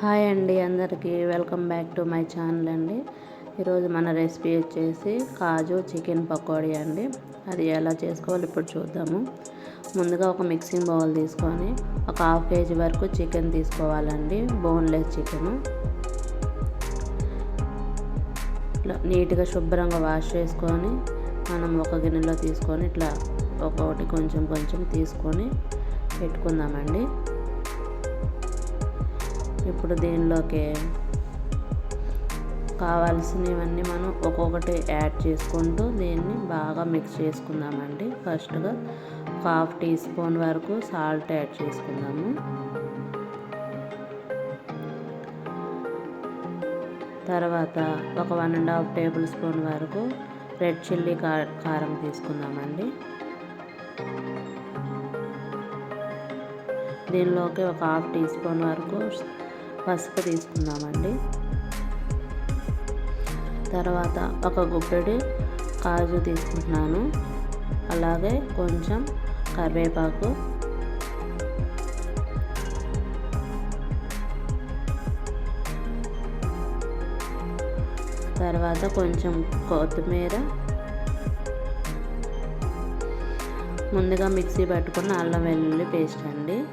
Hi అండి అందరికీ. Welcome back to my channel అండి. ఈరోజు మన రెసిపీ వచ్చేసి కాజు చికెన్ పకోడీ అండి. అది ఎలా చేసుకోవాలి ఇప్పుడు చూద్దాము. ముందుగా ఒక మిక్సింగ్ బౌల్ తీసుకొని ఒక హాఫ్ కేజీ వరకు చికెన్ తీసుకోవాలండి. Boneless chicken. ఇట్లా నీట్గా శుభ్రంగా వాష్ చేసుకొని మనం ఒక గిన్నెలో తీసుకొని ఇట్లా ఒక్కొక్కటి కొంచెం కొంచెం తీసుకొని పెట్టుకుందామండి. ఇప్పుడు దీనిలోకి? కావాల్సినవన్నీ మనం ఒక్కొక్కటి యాడ్ చేసుకుంటూ దీన్ని బాగా మిక్స్ చేసుకుందామండి. ఫస్ట్గా ఒక హాఫ్ టీ స్పూన్ వరకు సాల్ట్ యాడ్ చేసుకుందాము. తర్వాత ఒక one and half tablespoon వరకు రెడ్ చిల్లీ కారం తీసుకుందామండి. దీనిలోకి ఒక హాఫ్ టీ స్పూన్ వరకు పసుపు తీసుకుందామండి. తర్వాత ఒక గుప్పెడి కాజు తీసుకుంటున్నాను. అలాగే కొంచెం కరివేపాకు. తర్వాత కొంచెం కొత్తిమీర. ముందుగా మిక్సీ పట్టుకున్న అల్లం వెల్లుల్లి పేస్ట్ అండి.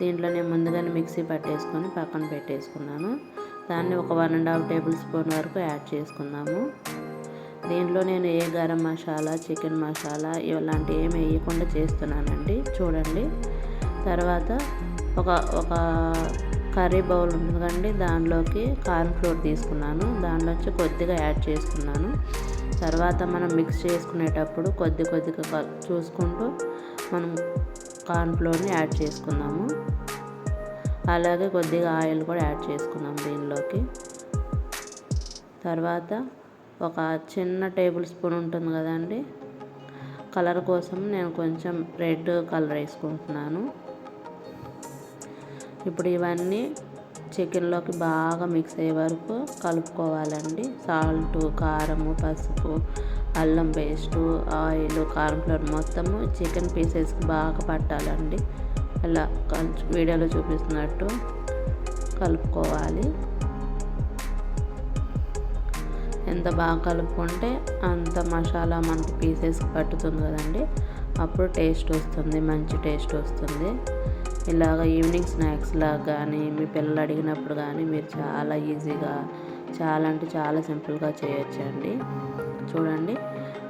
దీంట్లో నేను ముందుగానే మిక్సీ పట్టేసుకొని పక్కన పెట్టేసుకున్నాను. దాన్ని ఒక one and half tablespoon వరకు యాడ్ చేసుకున్నాము. దీంట్లో నేను ఏ గరం మసాలా చికెన్ మసాలా ఇలాంటివి ఏమి వేయకుండా చేస్తున్నానండి. చూడండి. తర్వాత ఒక ఒక కర్రీ బౌల్ ఉంటుంది కండి దానిలోకి కార్న్ ఫ్లోర్ తీసుకున్నాను. దానిలోంచి కొద్దిగా యాడ్ చేసుకున్నాను. తర్వాత మనం మిక్స్ చేసుకునేటప్పుడు కొద్ది కొద్దిగా చూసుకుంటూ మనం కార్న్ ఫ్లోర్ని యాడ్ చేసుకుందాము. అలాగే కొద్దిగా ఆయిల్ కూడా యాడ్ చేసుకున్నాం దీనిలోకి. తర్వాత ఒక చిన్న టేబుల్ స్పూన్ ఉంటుంది కదండి కలర్ కోసం నేను కొంచెం రెడ్ కలర్ వేసుకుంటున్నాను. ఇప్పుడు ఇవన్నీ చికెన్లోకి బాగా మిక్స్ అయ్యే వరకు కలుపుకోవాలండి. సాల్ట్ కారము పసుపు అల్లం పేస్టు ఆయిల్ కార్న్ఫ్లవర్ మొత్తము చికెన్ పీసెస్కి బాగా పట్టాలండి. ఇలా వీడియోలో చూపిస్తున్నట్టు కలుపుకోవాలి. ఎంత బాగా కలుపుకుంటే అంత మసాలా మనకి పీసెస్ పట్టుతుంది కదండి. అప్పుడు టేస్ట్ వస్తుంది మంచి టేస్ట్ వస్తుంది. ఇలాగ ఈవినింగ్ స్నాక్స్ లాగా కానీ మీ పిల్లలు అడిగినప్పుడు కానీ మీరు చాలా ఈజీగా చాలా అంటే చాలా సింపుల్గా చేయొచ్చండి. చూడండి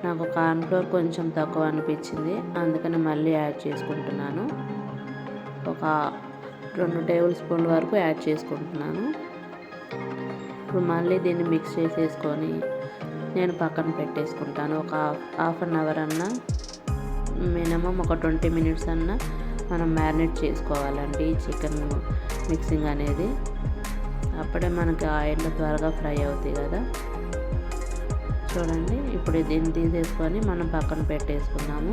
నాకు కార్న్ఫ్లోర్ కొంచెం తక్కువ అనిపించింది. అందుకని మళ్ళీ యాడ్ చేసుకుంటున్నాను. ఒక రెండు టేబుల్ స్పూన్ల వరకు యాడ్ చేసుకుంటున్నాను. ఇప్పుడు మళ్ళీ దీన్ని మిక్స్ చేసేసుకొని నేను పక్కన పెట్టేసుకుంటాను. ఒక హాఫ్ అన్ అవర్ అన్నా మినిమం ఒక ట్వంటీ మినిట్స్ అన్నా మనం మ్యారినేట్ చేసుకోవాలండి చికెన్ మిక్సింగ్ అనేది. అప్పుడే మనకి ఆయిల్ త్వరగా ఫ్రై అవుతాయి కదా. చూడండి ఇప్పుడు దీన్ని తీసేసుకొని మనం పక్కన పెట్టేసుకున్నాము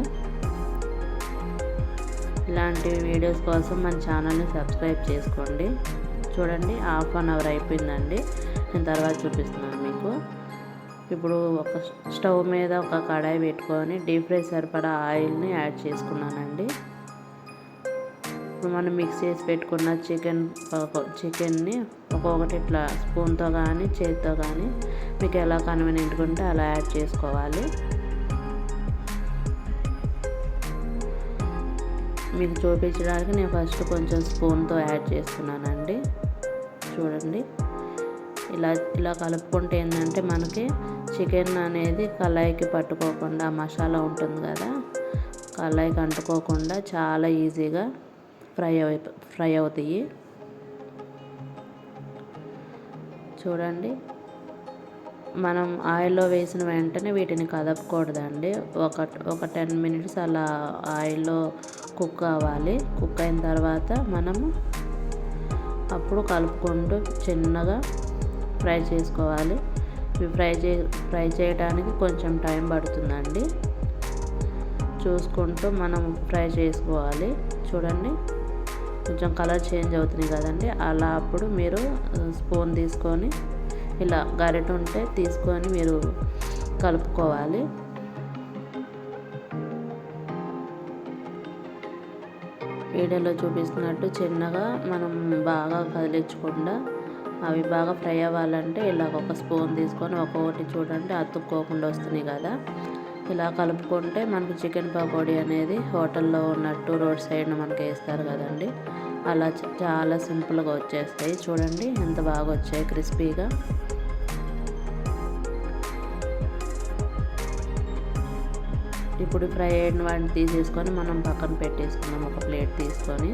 ఇలాంటి వీడియోస్ కోసం మన ఛానల్ని సబ్స్క్రైబ్ చేసుకోండి. చూడండి హాఫ్ అన్ అవర్ అయిపోయిందండి. నేను తర్వాత చూపిస్తున్నాను మీకు. ఇప్పుడు ఒక స్టవ్ మీద ఒక కడాయి పెట్టుకొని డీప్ ఫ్రై సరిపడా ఆయిల్ని యాడ్ చేసుకున్నానండి. ఇప్పుడు మనం మిక్స్ చేసి పెట్టుకున్న చికెన్ చికెన్ని ఒక్కొక్కటి ఇట్లా స్పూన్తో కానీ చేతితో కానీ మీకు ఎలా కన్వీనియంట్గా ఉంటే అలా యాడ్ చేసుకోవాలి. మీకు చూపించడానికి నేను ఫస్ట్ కొంచెం స్పూన్తో యాడ్ చేస్తున్నానండి. చూడండి. ఇలా ఇలా కలుపుకుంటే ఏంటంటే మనకి చికెన్ అనేది కళాయికి పట్టుకోకుండా మసాలా ఉంటుంది కదా కళాయికి అంటుకోకుండా చాలా ఈజీగా ఫ్రై అయి ఫ్రై అవుతాయి. చూడండి. మనం ఆయిల్లో వేసిన వెంటనే వీటిని కదపకూడదండి. ఒక ఒక టెన్ మినిట్స్ అలా ఆయిల్లో కుక్ అవ్వాలి కుక్ అయిన తర్వాత మనము అప్పుడు కలుపుకుంటూ చిన్నగా ఫ్రై చేసుకోవాలి. ఇవి ఫ్రై చే ఫ్రై చేయడానికి కొంచెం టైం పడుతుందండి. చూసుకుంటూ మనం ఫ్రై చేసుకోవాలి. చూడండి కొంచెం కలర్ చేంజ్ అవుతుంది కదండి. అలా అప్పుడు మీరు స్పూన్ తీసుకొని ఇలా గరిట ఉంటే తీసుకొని మీరు కలుపుకోవాలి. వీడియోలో చూపిస్తున్నట్టు చిన్నగా మనం బాగా కదిలించకుండా అవి బాగా ఫ్రై అవ్వాలంటే ఇలా ఒక స్పూన్ తీసుకొని ఒక్కొక్కటి చూడండి అతుక్కోకుండా వస్తున్నాయి కదా. ఇలా కలుపుకుంటే మనకు చికెన్ పకోడీ అనేది హోటల్లో ఉన్నట్టు రోడ్ సైడ్ మనకి వేస్తారు కదండి. అలా చాలా సింపుల్గా వచ్చేస్తాయి. చూడండి ఎంత బాగా వచ్చాయి క్రిస్పీగా. ఇప్పుడు ఫ్రై అయిన వాటిని తీసేసుకొని మనం పక్కన పెట్టేసుకున్నాం. ఒక ప్లేట్ తీసుకొని.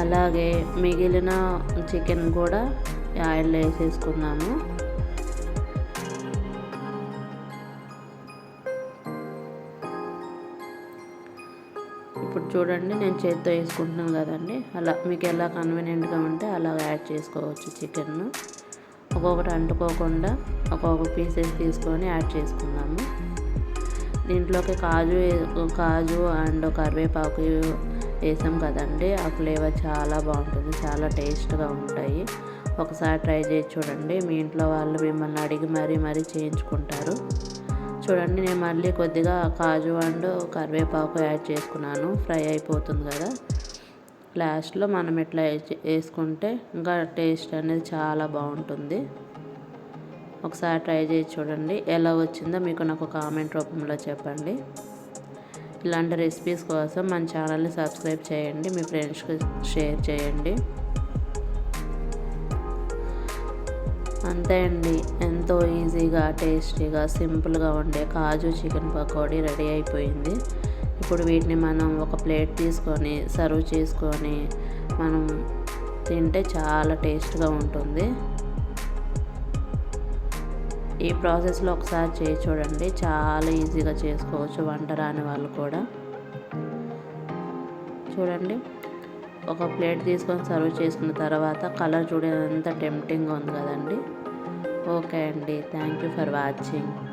అలాగే మిగిలిన చికెన్ కూడా ఆయిల్లో వేసేసుకున్నాము ఇప్పుడు చూడండి నేను చేతితో వేసుకుంటున్నాను కదండి. అలా మీకు ఎలా కన్వీనియంట్గా ఉంటే అలా యాడ్ చేసుకోవచ్చు చికెన్ను. ఒక్కొక్కటి అంటుకోకుండా ఒక్కొక్క పీసెస్ తీసుకొని యాడ్ చేసుకున్నాము. దీంట్లోకి కాజు కాజు అండ్ కరివేపాకు వేసాం కదండి. ఆ ఫ్లేవర్ చాలా బాగుంటుంది చాలా టేస్ట్గా ఉంటాయి. ఒకసారి ట్రై చేసి చూడండి. మీ ఇంట్లో వాళ్ళు మిమ్మల్ని అడిగి మరీ మరీ చేయించుకుంటారు. చూడండి నేను మళ్ళీ కొద్దిగా కాజు అండ్ కరివేపాకు యాడ్ చేసుకున్నాను. ఫ్రై అయిపోతుంది కదా. లాస్ట్లో మనం ఇట్లా వేసుకుంటే ఇంకా టేస్ట్ అనేది చాలా బాగుంటుంది. ఒకసారి ట్రై చేసి చూడండి. ఎలా వచ్చిందో మీకు నాకు కామెంట్ రూపంలో చెప్పండి. ఇలాంటి రెసిపీస్ కోసం మన ఛానల్ని సబ్స్క్రైబ్ చేయండి. మీ ఫ్రెండ్స్కి షేర్ చేయండి. అంతే అండి. ఎంతో ఈజీగా టేస్టీగా సింపుల్గా ఉండే కాజు చికెన్ పకోడీ రెడీ అయిపోయింది. ఇప్పుడు వీటిని మనం ఒక ప్లేట్ తీసుకొని సర్వ్ చేసుకొని మనం తింటే చాలా టేస్ట్గా ఉంటుంది. ఈ ప్రాసెస్లో ఒకసారి చేసి చూడండి. చాలా ఈజీగా చేసుకోవచ్చు. వంట రాని వాళ్ళు కూడా. చూడండి. ఒక ప్లేట్ తీసుకొని సర్వ్ చేసుకున్న తర్వాత కలర్ చూడేంత టెంప్టింగ్గా ఉంది కదండి. ఓకే అండి. Thank you for watching.